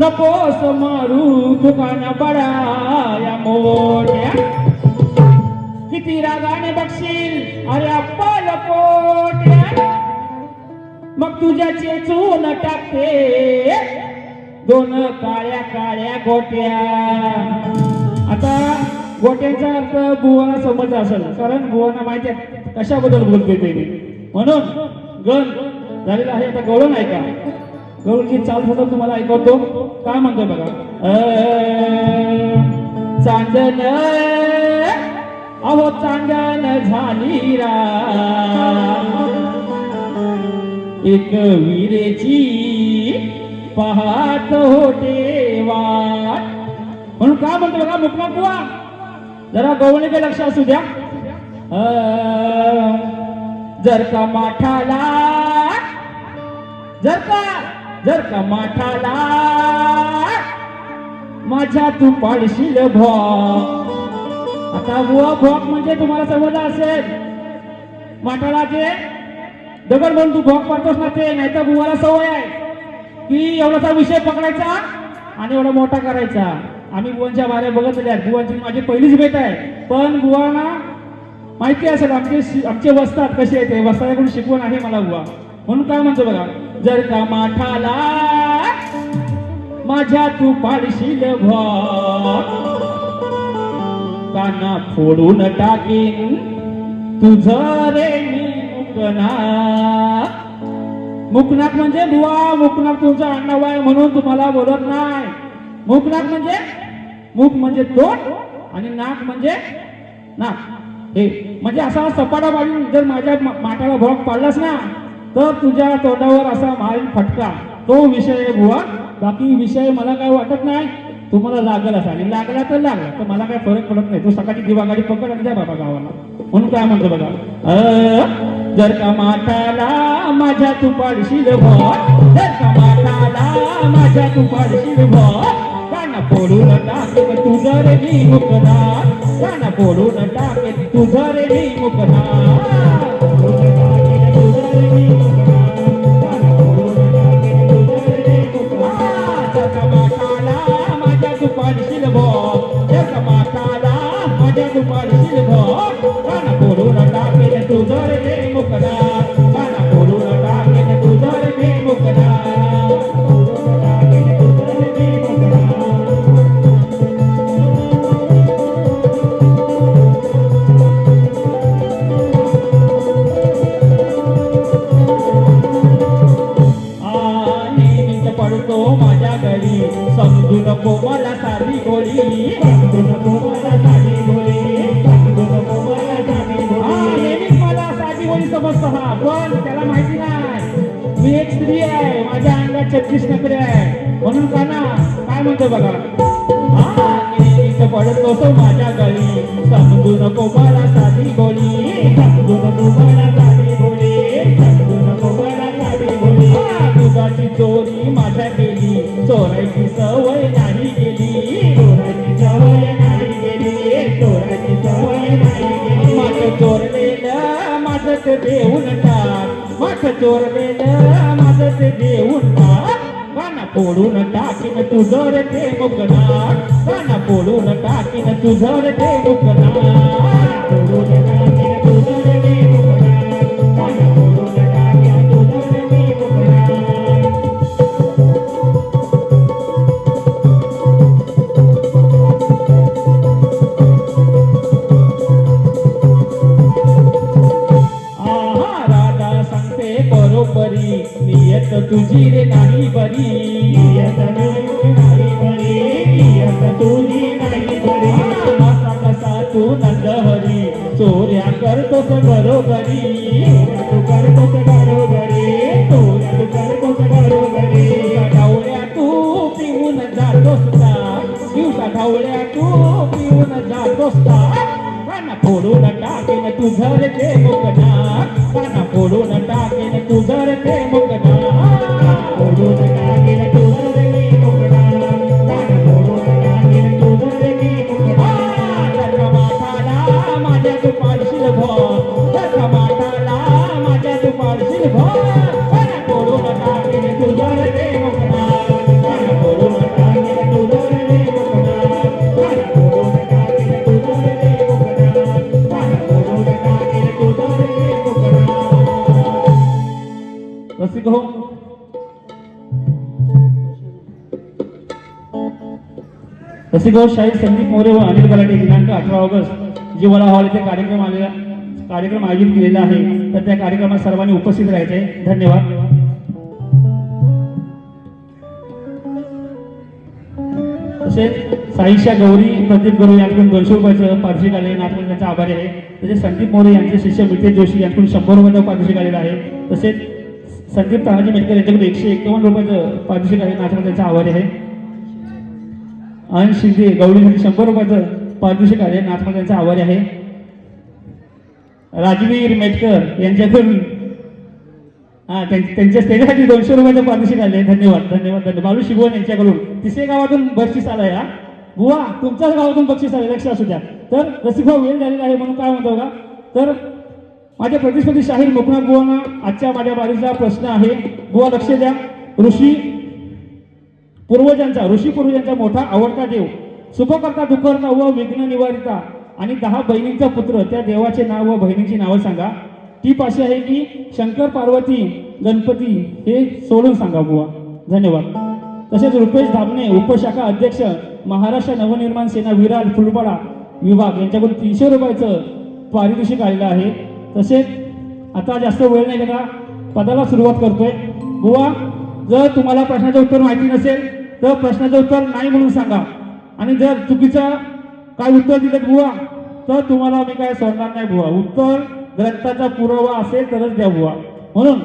नकोस मारू दुकान बडाया मोठ्या. किती रागाने बघशील? अरे अप्पा पोट्या. मग तुझ्या चेचून टाकते. दोन काळ्या काळ्या गोट्या. आता गोट्याचा अर्थ बुवाला समज असेल. कारण बुवाना माहिती आहे कशाबद्दल बोलते ते. म्हणून गण झालेलं आहे आता गवळण ऐका गवळची चाल सुद्धा तुम्हाला ऐकवतो. काय म्हणतो बघा? चांदन अहो चांदन झाली रा एक विरेची पाहत होते वाट म्हणून का म्हणतो बघा मुकला बुवा जरा गवळीकडे लक्ष असू द्या. जर का माठाला जर का जर का माठाला माझ्या तू पाडशील भॉक आता बुवा भॉक म्हणजे तुम्हाला समजलं असेल. माठाला जे दगड म्हणून तू भोग पाडतोस ना ते नाही तर बुवाला सवय आहे की एवढासा विषय पकडायचा आणि एवढा मोठा करायचा. आम्ही बुवांच्या बारे बघतले आहेत बुवांची माझी पहिलीच भेट आहे. पण बुवांना माहिती असेल आमचे शि- आमचे वस्तात कसे आहे ते. वस्ताकडून शिकवण आहे मला बुवा म्हणून काय म्हणतो बघा? जर का माठाला माझ्या तू पाडशील भोग काना फोडून टाकीन तुझं रे मी मुकनाक मुकनाक म्हणजे बुवा मुकनाक तुमचा अण्णा आहे म्हणून तुम्हाला बोलत नाही. मुकनाक म्हणजे मुक म्हणजे तोंड आणि नाक म्हणजे नाक. हे म्हणजे असा सपाटा पाडून जर माझ्या माठाला भोग पाडलास ना तर तुझ्या तोंडावर असा माईल फटका. तो विषय आहे बुवा. बाकी विषय मला काय वाटत नाही. तुम्हाला लागल असा आणि लागला तर लागला. तर मला काय फरक पडत नाही. तो सकाळची दिवा गाडी पकड आणि जा बाबा गावाला. म्हणून काय म्हणतो बघा. जर का माताला माझ्या तू पाडशील जर का माताला माझ्या तू पाडशील भो काना फोडून टाकेन तुझं रे मी मुकदा काना फोडून टाकेन तुझं रे मी मुकदा पाडशील भो जर का माठाला माझ्या तू पाडशील भो काना फोडून टाकेन आहे. म्हणून काना काय म्हणतो बघा? हा नेहमीच पडतो माझ्या घरी समजू नको मला साधी गोळी समजू नको मला साधी गोळी समजू नको मला साधी गोळी दुधाची चोरी माझ्या केली. चोरायची सवय नाही गेली चोरायची सवय नाही गेली चोरायची सवय नाही गेली माझं चोरलेलं माझं ते देऊन टाक. माझं चोरलेलं पोडून टाकीन तुझं रे ते मुकणार काना टाकीन तुझं रे ते मुकणार फोडून टाकीन तुझं रे ते मुकणार काना टाकीन तुझं रे ते आहा राधा सांगते बरोबरी. नियत तुझी रे नाही बरी. टाकेन तुझं रे रसिकभाऊ शाहीर संदीप मोरे व अनिल गलाटे दिनांक अठरा ऑगस्ट जीवाला हॉल येथे कार्यक्रम आलेला कार्यक्रम आयोजित केलेला आहे. तर त्या कार्यक्रमात सर्वांनी उपस्थित राहायचे. धन्यवाद. तसेच साईशा गौरी प्रदीप गौरी यांकडून दोनशे रुपयाचं पारितोषिक आले. नागपूर त्यांचा आभारी आहे. तसेच संदीप मोरे यांचे शिष्य मितेश जोशी यांकडून शंभर रुपयाचं पारितोषिक आलेलं आहे. तसेच संदीप तानाजी मेटकर यांच्याकडून एकशे एकावन्न रुपयाचं पारितोषिक आहे. नागपूर त्यांचा आभारी आहे. आणि शिंदे गवळी शंभर रुपयाचं पारितोषिक आहे. नाथमा त्यांचा आभारी आहे. राजवीर मेटकर यांच्याकडून हा त्यांच्या त्यांच्यासाठी दोनशे रुपयाचं पारितोषिक आले धन्यवाद धन्यवाद धन्यवाद. बालू शिगवण यांच्याकडून. तिसरे गावातून बक्षीस आलं या बुवा तुमच्याच गावातून बक्षीस आलं लक्ष असू द्या. तर रसिकभाऊ वेळ झालेला आहे म्हणून काय म्हणतो का तर माझ्या प्रतिस्पर्धी शाहीर मुकनाथ बुवांना आजच्या माझ्या बारीचा प्रश्न आहे. बुवा लक्ष द्या. ऋषी पूर्वजांचा ऋषी पूर्वजांचा मोठा आवडता देव. सुखकर्ता दुःखकर्ता व विघ्न निवारिता आणि दहा बहिणींचा पुत्र. त्या देवाचे नाव व बहिणींची नावं सांगा. टीप अशी आहे की शंकर पार्वती गणपती हे सोडून सांगा बुवा. धन्यवाद. तसेच रुपेश धामणे उपशाखा अध्यक्ष महाराष्ट्र नवनिर्माण सेना विराट फुलपाडा विभाग यांच्याकडून तीनशे रुपयाचं पारितोषिक आलेलं आहे. तसेच आता जास्त वेळ नाही का पदाला सुरुवात करतोय. बुवा जर तुम्हाला प्रश्नाचं उत्तर माहिती नसेल तर प्रश्नाचं उत्तर नाही म्हणून सांगा. आणि जर चुकीचं काय उत्तर दिलं बुवा तर तुम्हाला मी काय सोडणार नाही बुवा. उत्तर ग्रंथाचा पुरावा असेल तरच द्या बुवा. म्हणून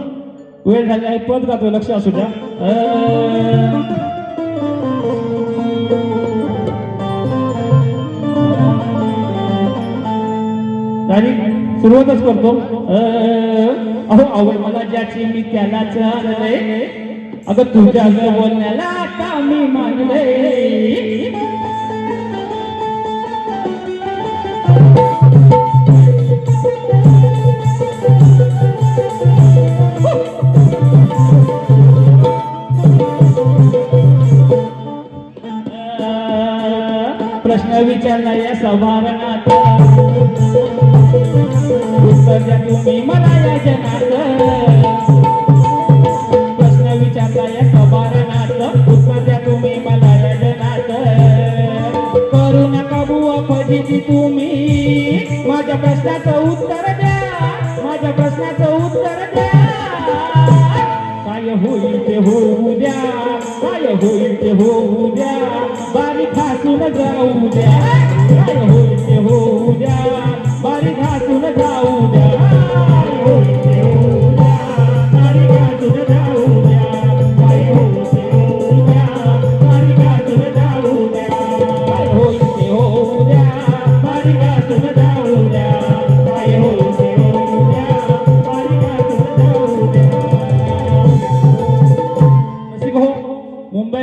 वेळ झाली आहे पद गातो लक्ष असू द्या. सुरुवातच करतो. अहो आवड मला ज्याची मी त्यालाच आणलंय अगं तुझ्या ग बोलण्याला आता मी मानले.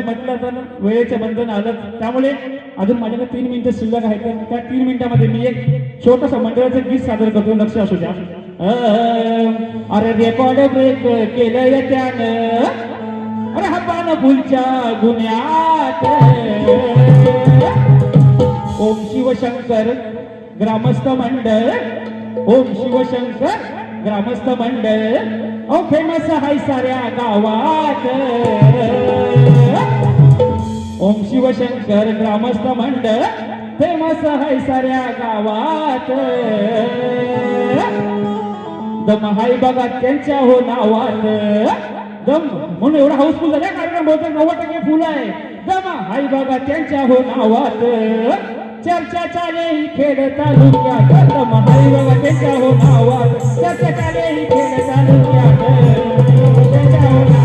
म्हटलं तर वेळेचं बंधन आलं त्यामुळे अजून माझ्याकडे तीन मिनिटं शिल्लक आहेत. तर त्या तीन मिनिटामध्ये मी एक छोटस मंडळाचं गीत सादर करतो. लक्ष असू द्या. अरे रेकॉर्ड ब्रेक केलं त्यानं. अरे हप्पान फुलच्या गुन्ह्यात ओम शिवशंकर ग्रामस्थ मंडळ. ओम शिवशंकर ग्रामस्थ मंडळ. ओ फेमस हाय साऱ्या गावात. ओम शिवशंकर ग्रामस्थ मंडळ फेमस आहे साऱ्या गावात. दम हाय बघा त्यांच्या हो नावात. दम म्हणून एवढा हाऊसफुल झाला कार्यक्रम बहुतेक नव्वद टक्के फुल आहे. दम हाय बघा त्यांच्या हो नावात. चर्चा चाले ही खेड तालुक्यात. दम हाय बघा त्यांच्या हो नावात. चर्चा चाले ही खेड तालुक्यात. त्यांच्या हो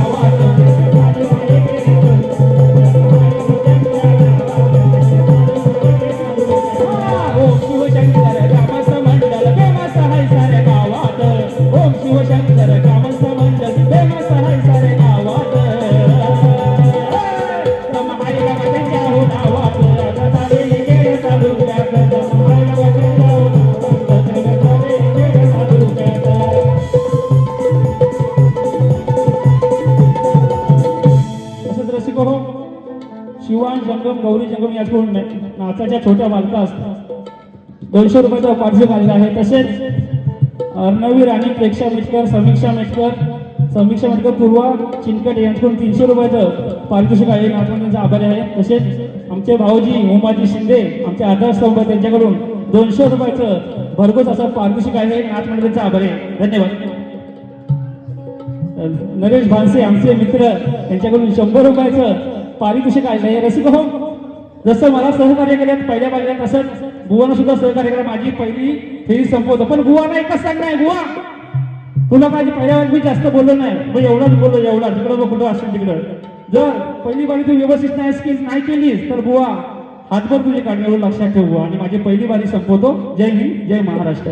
शिवान जंगम गौरी जंगम याचकडून नाचाच्या छोट्या बालकास दोनशे रुपयाचा पारितोषिक आलेला आहे तसेच अर्णवी राणी प्रेक्षा मेटकर समीक्षा मेटकर समीक्षा मेटकर पूर्वा चिनकट यांच्याकडून तीनशे रुपयाचं पारितोषिक आहे. नाचवण्याचा आभारी आहे. तसेच आमचे भाऊजी उमाजी शिंदे आमचे आधारस्तंभ त्यांच्याकडून दोनशे रुपयाचं भरघोस असं पारितोषिक आहे. नाच मंडळीचा आभारी आहे. धन्यवाद. नरेश भानसे आमचे मित्र यांच्याकडून शंभर रुपयाचं पारितोषिक आहे रसिक हो जसं मला सहकार्य केलं पहिल्या पाहिजे तसंच बुवानं सुद्धा सहकार्य केलं. माझी पहिली फेरी संपवतो. पण बुवाना एकच सांगणार बुवा तुला माझी पहिल्या वेळेस मी जास्त बोललो नाही. मग एवढाच बोललो एवढा तिकडं मग कुठं असेल तिकडं. जर पहिली बारी तू व्यवस्थित नाही स्किल नाही केलीस तर बुवा हातभर तुझे काढणे एवढं लक्षात ठेवू आणि माझी पहिली बारी संपवतो. जय हिंद जय महाराष्ट्र.